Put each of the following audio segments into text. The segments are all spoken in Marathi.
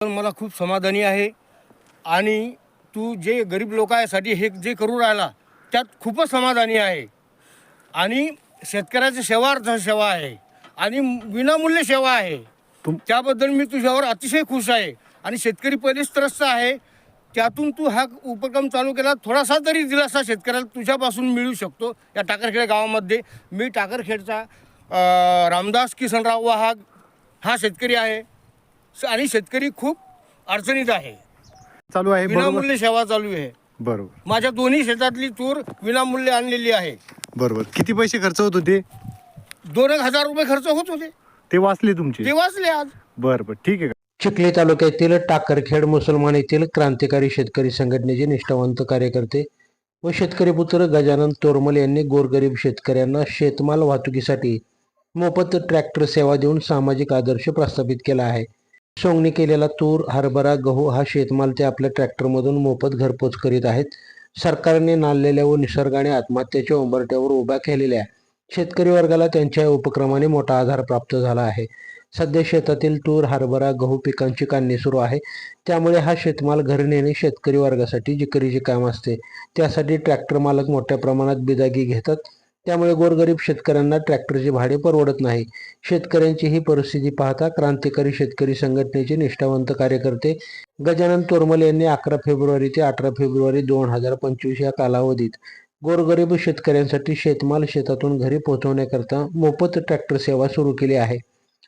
पण मला खूप समाधानी आहे. आणि तू जे गरीब लोकांसाठी हे जे करू राहिला त्यात खूपच समाधानी आहे. आणि शेतकऱ्याची सेवार्थ सेवा आहे. आणि विनामूल्य सेवा आहे. त्याबद्दल मी तुझ्यावर अतिशय खुश आहे. आणि शेतकरी पहिलेच त्रस्त आहे. त्यातून तू हा उपक्रम चालू केला थोडासा तरी दिलासा शेतकऱ्याला तुझ्यापासून मिळू शकतो या टाकरखेड गावामध्ये. मी टाकरखेडचा रामदास किसनराव वाहाग हा शेतकरी आहे. आणि शेतकरी खूप अडचणीत आहे. चालू आहे बरोबर. विनामूल्य सेवा चालू आहे. बरोबर. माझ्या दोन्ही शेतातली तूर विनामूल्य आणलेली आहे. बरोबर. किती पैसे खर्च होत होते? दोन एक हजार रुपये खर्च होत होते. ते वाचले तुमचे? ते वाचले आज. बरं बरं. ठीक आहे. चिखली तालुक्यातील टाकरखेड मुसलमान येथील क्रांतिकारी शेतकरी संघटनेचे निष्ठावंत कार्यकर्ते व शेतकरी पुत्र गजानन तोरमल यांनी गोरगरीब शेतकऱ्यांना शेतमाल वाहतुकीसाठी मोफत ट्रॅक्टर सेवा देऊन सामाजिक आदर्श प्रस्थापित केला आहे. सोंगणी केलेला तूर हरभरा गहू हा शेतमाल ते आपल्या ट्रॅक्टरमधून मोफत घरपोच करीत आहेत. सरकारने नाणलेल्या व निसर्गाने आत्महत्येच्या उंबरट्यावर उभ्या केलेल्या शेतकरी वर्गाला त्यांच्या उपक्रमाने मोठा आधार प्राप्त झाला आहे. सध्या शेतातील तूर हरभरा गहू पिकांची काढणी सुरू आहे. त्यामुळे हा शेतमाल घरी नेणे शेतकरी वर्गासाठी जिकरीचे काम असते. त्यासाठी ट्रॅक्टर मालक मोठ्या प्रमाणात बिदागी घेतात. त्यामुळे गोरगरीब शेतकऱ्यांना ट्रॅक्टरचे भाडे परवडत नाही. शेतकऱ्यांची ही परिस्थिती पाहता क्रांतिकारी शेतकरी संघटनेचे निष्ठावंत कार्यकर्ते गजानन तोरमल यांनी अकरा फेब्रुवारी ते अठरा फेब्रुवारी दोन हजार पंचवीस या कालावधीत गोरगरीब शेतकऱ्यांसाठी शेतमाल शेतातून घरी पोहोचवण्याकरता मोफत ट्रॅक्टर सेवा सुरू केली आहे.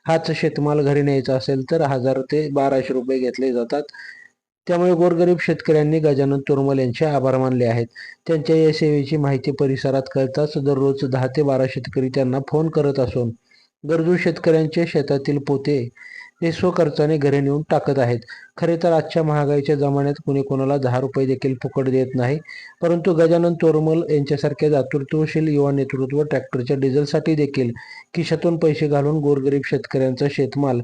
हाच शेतमाल घरी न्यायचा असेल तर हजार ते बाराशे रुपये घेतले जातात. त्यामुळे गोरगरीब शेतकऱ्यांनी गजानन तोरमल यांचे आभार मानले आहेत. त्यांच्या या सेवेची माहिती परिसरात कळताच दररोज दहा ते बारा शेतकरी त्यांना फोन करत असून गरजू शेतकऱ्यांचे शेतातील पोते ते स्वखर्चाने घरी नेऊन टाकत आहेत. खरे तर आजच्या महागाईच्या जमान्यात कुणी कोणाला दहा रुपये देखील फुकट देत नाही परंतु गजानन तोरमल यांच्यासारख्या दातृत्वशील युवा नेतृत्व ट्रॅक्टरच्या डिझेलसाठी देखील खिशातून पैसे घालून गोरगरीब शेतकऱ्यांचा शेतमाल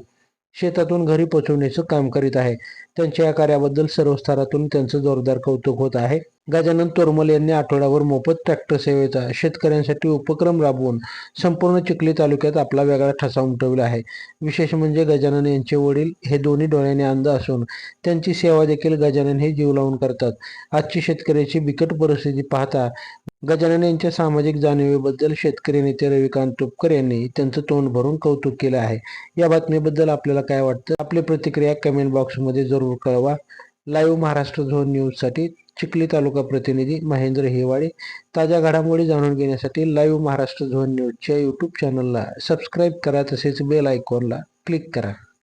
शेतातून घरी पोचवण्याचं काम करीत आहे. त्यांच्या या कार्याबद्दल सर्व स्तरातून त्यांचं जोरदार कौतुक होत आहे. गजानन तोरमल यांनी आठवड्यावर मोफत ट्रॅक्टर सेवेचा शेतकऱ्यांसाठी उपक्रम राबवून संपूर्ण चिखली तालुक्यात आपला वेगळा ठसा उमटवला आहे. विशेष म्हणजे गजानन यांचे वडील हे दोन्ही डोळ्याने अंध असून त्यांची सेवा देखील गजानन हे जीव लावून करतात. आजची शेतकऱ्याची बिकट परिस्थिती पाहता गजानन यांच्या सामाजिक जाणीवेबद्दल शेतकरी नेते रविकांत तुपकर यांनी त्यांचं तोंड भरून कौतुक केलं आहे. या बातमीबद्दल आपल्याला काय वाटतं? आपली प्रतिक्रिया कमेंट बॉक्समध्ये जरूर कळवा. लाईव्ह महाराष्ट्र झोन न्यूजसाठी चिखली तालुका प्रतिनिधी महेंद्र हेवाळे ताज्या घडामोडी जाणून घेण्यासाठी लाईव्ह महाराष्ट्र झोन न्यूजच्या यूट्यूब चॅनलला सबस्क्राईब करा तसेच बेल आयकॉनला क्लिक करा.